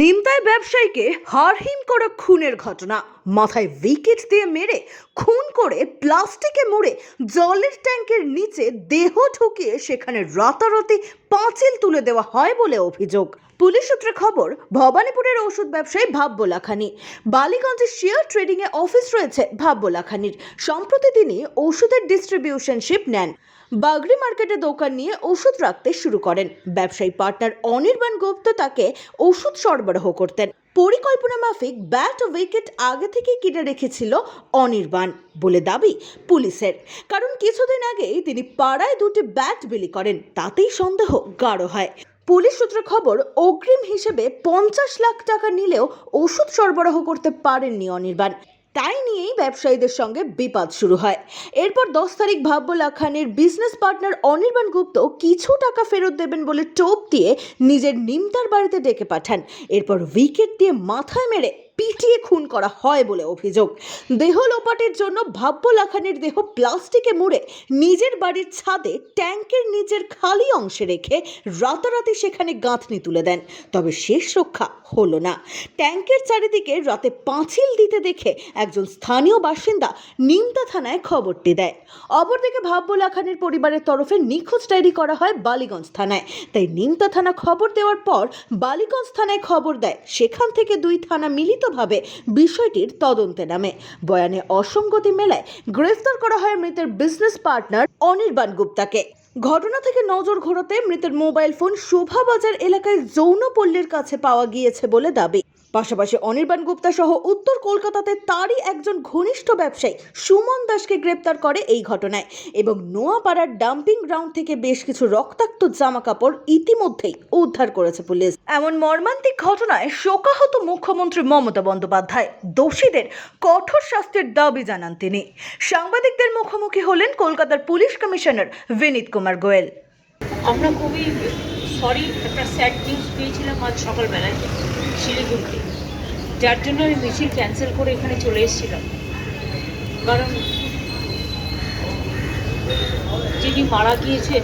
নিমতায় ব্যবসায়ীকে হারহিম করা খুনের ঘটনা। মাথায় উইকেট দিয়ে মেরে, খুন করে প্লাস্টিকে মুড়ে জলের ট্যাঙ্কের নিচে দেহ ঢুকিয়ে সেখানে রাতারাতি পাঁচিল তুলে দেওয়া হয় বলে অভিযোগ। পুলিশ সূত্রে খবর, ভবানীপুরের ওষুধ ব্যবসায়ী ভাব্যলাখানি বালিগঞ্জে শেয়ার ট্রেডিংয়ে অফিস রয়েছে ভাব্যলাখানির সম্প্রতি তিনি ওষুধের ডিস্ট্রিবিউশনশিপ নেন। বাগরি মার্কেটে দোকান নিয়ে ওষুধ রাখতে শুরু করেন। ব্যবসায়ী পার্টনার অনির্বাণ গুপ্ত তাকে ওষুধ সরবরাহ করতেন। পরিকল্পনা মাফিক ব্যাট ও উইকেট আগে থেকে কিনে রেখেছিল অনির্বাণ বলে দাবি পুলিশের। কারণ কিছুদিন আগেই তিনি পাড়ায় দুটি ব্যাট বিলি করেন, তাতেই সন্দেহ গাঢ় হয়। পুলিশ সূত্রে খবর, অগ্রিম হিসেবে পঞ্চাশ লাখ টাকা নিলেও ওষুধ সরবরাহ করতে পারেননি অনির্বাণ। তাই নিয়েই ব্যবসায়ীদের সঙ্গে বিপাদ শুরু হয়। এরপর দশ তারিখ ভাব্যলা খানের বিজনেস পার্টনার অনির্বাণ গুপ্ত কিছু টাকা ফেরত দেবেন বলে টোপ দিয়ে নিজের নিমতার বাড়িতে ডেকে পাঠান। এরপর উইকেট দিয়ে মাথায় মেরে পিটিয়ে খুন করা হয় বলে অভিযোগ। দেহ লোপাটের জন্য ভাব্য লাখানের দেহ প্লাস্টিকে মুড়ে নিজের বাড়ির ছাদে ট্যাঙ্কের নিচের খালি অংশে রেখে রাতারাতি সেখানে গাঁথনি তুলে দেন। তবে শেষ রক্ষা হলো না। ট্যাঙ্কের চারিদিকে রাতে পাঁচিল দিতে দেখে একজন স্থানীয় বাসিন্দা নিমতা থানায় খবরটি দেয়। অপরদিকে ভাব্যলা খানের পরিবারের তরফে নিখোঁজ ডায়েরি করা হয় বালিগঞ্জ থানায়। তাই নিমতা থানা খবর দেওয়ার পর বালিগঞ্জ থানায় খবর দেয়। সেখান থেকে দুই থানা মিলিতভাবে বিষয়টির তদন্তে নামে। বয়ানে অসঙ্গতি মেলায় গ্রেফতার করা হয় মৃতের বিজনেস পার্টনার অনির্বাণ গুপ্তাকে। ঘটনা থেকে নজর ঘোরাতে মৃতের মোবাইল ফোন শোভাবাজার এলাকায় যৌনপল্লীর কাছে পাওয়া গিয়েছে বলে দাবি। পাশাপাশি অনির্বাণ গুপ্তা সহ উত্তর কলকাতাতে তারই একজন ঘনিষ্ঠ ব্যবসায়ী সুমন দাসকে গ্রেপ্তার করে এই ঘটনায় এবং নোয়াপাড়ার ডাম্পিং গ্রাউন্ড থেকে বেশ কিছু রক্তাক্ত জামা কাপড় ইতিমধ্যেই উদ্ধার করেছে পুলিশ। এমন মর্মান্তিক ঘটনায় শোকাহত মুখ্যমন্ত্রী মমতা বন্দ্যোপাধ্যায়। দোষীদের কঠোর শাস্তির দাবি জানান তিনি। সাংবাদিকদের মুখোমুখি হলেন কলকাতার পুলিশ কমিশনার বিনীত কুমার গোয়েল। আমরা খুবই সরি একটা স্যাড নিউজ পেয়েছিলাম আজ সকালবেলায় শিলিগুড়িতে। যার জন্য আমি মিছিল ক্যান্সেল করে এখানে চলে এসেছিলাম। কারণ যিনি মারা গিয়েছেন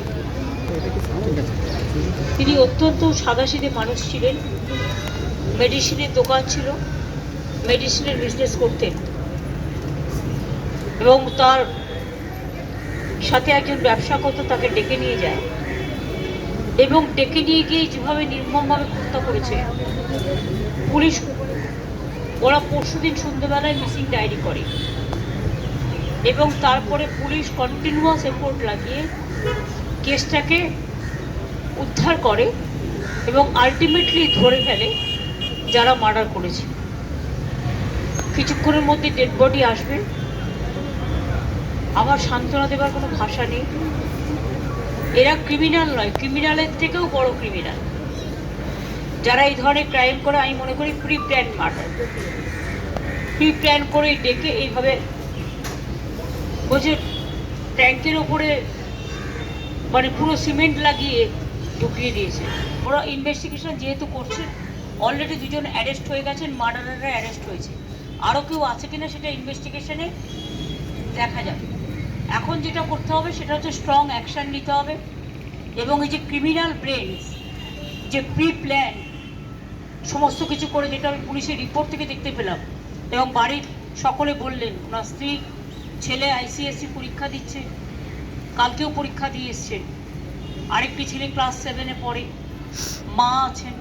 তিনি অত্যন্ত সাদাসিধে মানুষ ছিলেন। মেডিসিনের দোকান ছিল মেডিসিনের বিজনেস করতেন। এবং তার সাথে একজন ব্যবসা করতো তাকে ডেকে নিয়ে যায়। এবং ডেকে নিয়ে গিয়ে যেভাবে নির্মমভাবে হত্যা করেছে, পুলিশ ওরা পরশু দিন সন্ধ্যেবেলায় মিসিং ডায়েরি করে। এবং তারপরে পুলিশ কন্টিনিউয়াস এফোর্ট লাগিয়ে কেসটাকে উদ্ধার করে এবং আলটিমেটলি ধরে ফেলে যারা মার্ডার করেছে। কিছুক্ষণের মধ্যে ডেড বডি আসবে। আমার সান্ত্বনা দেবার কোনো ভাষা নেই। এরা ক্রিমিনাল নয় ক্রিমিনালের থেকেও বড় ক্রিমিনাল যারা এই ধরনের ক্রাইম করে, আমি মনে করি pre plan murder pre plan করে ডেকে এইভাবে বলছে ট্যাঙ্কের ওপরে মানে পুরো সিমেন্ট লাগিয়ে ঢুকিয়ে দিয়েছে। ওরা ইনভেস্টিগেশন যেহেতু করছে অলরেডি দুজন অ্যারেস্ট হয়ে গেছেন মার্ডারাররা অ্যারেস্ট হয়েছে। আরও কেউ আছে কিনা সেটা ইনভেস্টিগেশনে দেখা যাবে। এখন যেটা করতে হবে সেটা হচ্ছে স্ট্রং অ্যাকশন নিতে হবে এবং এই যে ক্রিমিনাল ব্রেনস যে প্রি প্ল্যান সমস্ত কিছু করে যেটা আমি পুলিশের রিপোর্ট থেকে দেখতে পেলাম। এবং বাড়ির সকলে বললেন, ওনার স্ত্রী, ছেলে আইসিএসসি পরীক্ষা দিচ্ছে। কালকেও পরীক্ষা দিয়ে এসছে। আরেকটি ছেলে ক্লাস সেভেনে পড়ে। মা আছেন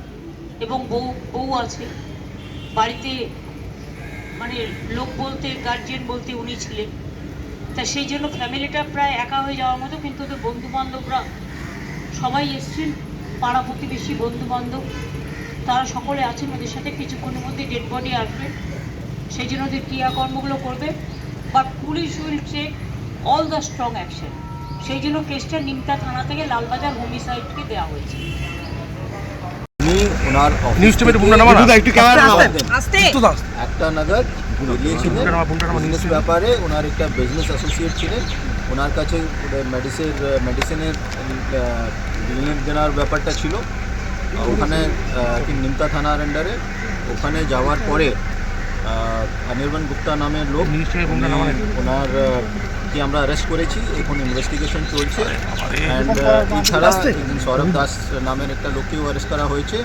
এবং বউ বউ আছে। বাড়িতে মানে লোক বলতে গার্জিয়ান বলতে উনি ছিলেন। তা সেই জন্য ফ্যামিলিটা প্রায় একা হয়ে যাওয়ার মতো, কিন্তু ওদের বন্ধু বান্ধবরা সবাই এসছেন, পাড়া প্রতিবেশী বন্ধু বান্ধব তারা সকলে আছেন, ওদের সাথে কিছুক্ষণের মধ্যে ডেড বডি আসবে। সেই জন্য ওদের ক্রিয়াকর্মগুলো করবে। But police will take all the strong action সেই জন্য কেসটা নিমতা থানা থেকে লালবাজার হোমিসাইডকে দেওয়া হয়েছে। উনি ওনার নিউজ নামা না? একটু ক্যামেরা। একটা নাগাদ বিজনেস ব্যাপারে ওনার একটা বিজনেস অ্যাসোসিয়েট ছিলেন। ওনার কাছে মেডিসিন মেডিসিনের রিলিফ দেওয়ার ব্যাপারটা ছিল। ওখানে নিমতা থানার আন্ডারে ওখানে যাওয়ার পরে অনির্বাণ গুপ্তা নামের লোক ওনার কি আমরা অ্যারেস্ট করেছি এখন ইনভেস্টিগেশন চলছে। অ্যান্ড এছাড়া একজন সৌরভ দাস নামের একটা লোককেও অ্যারেস্ট করা হয়েছে।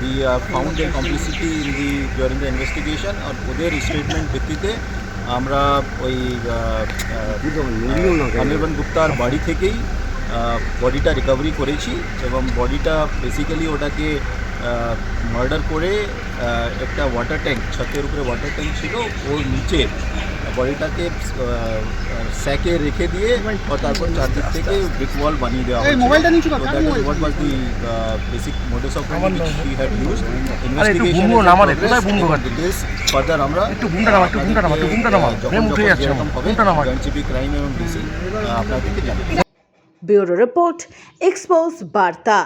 We uh, found complicity in the during the investigation আর ওদের স্টেটমেন্ট ভিত্তিতে আমরা ওই অনির্বাণ গুপ্তার বাড়ি থেকেই বডিটা রিকভারি করেছি এবং বডিটা বেসিক্যালি ওটাকে মার্ডার করে একটা ওয়াটার ট্যাঙ্ক ছাতের উপরে ওয়াটার ট্যাঙ্ক ছিল ওর নিচে বডিটাকে স্যাকে রেখে দিয়ে ও তারপর চারদিক থেকে ব্রিক ওয়াল বানিয়ে দেওয়া এই মোবাইলটা নিচু কর, what was the uh, basic modus operandi which we had used. আরে একটু Investigation বুমবো নামালে, কোথায় এবং কাটলি? details further আমরা একটু বুমটা নামা, একটু বুমটা নামা, একটু বুমটা নামা। ফ্রেম উঠে যাচ্ছে বুমটা নামা। জয়েন্ট ক্রাইম এবং ডিসি আপনাদেরকে জানাব ব্যুরো রিপোর্ট এক্সপোজ বার্তা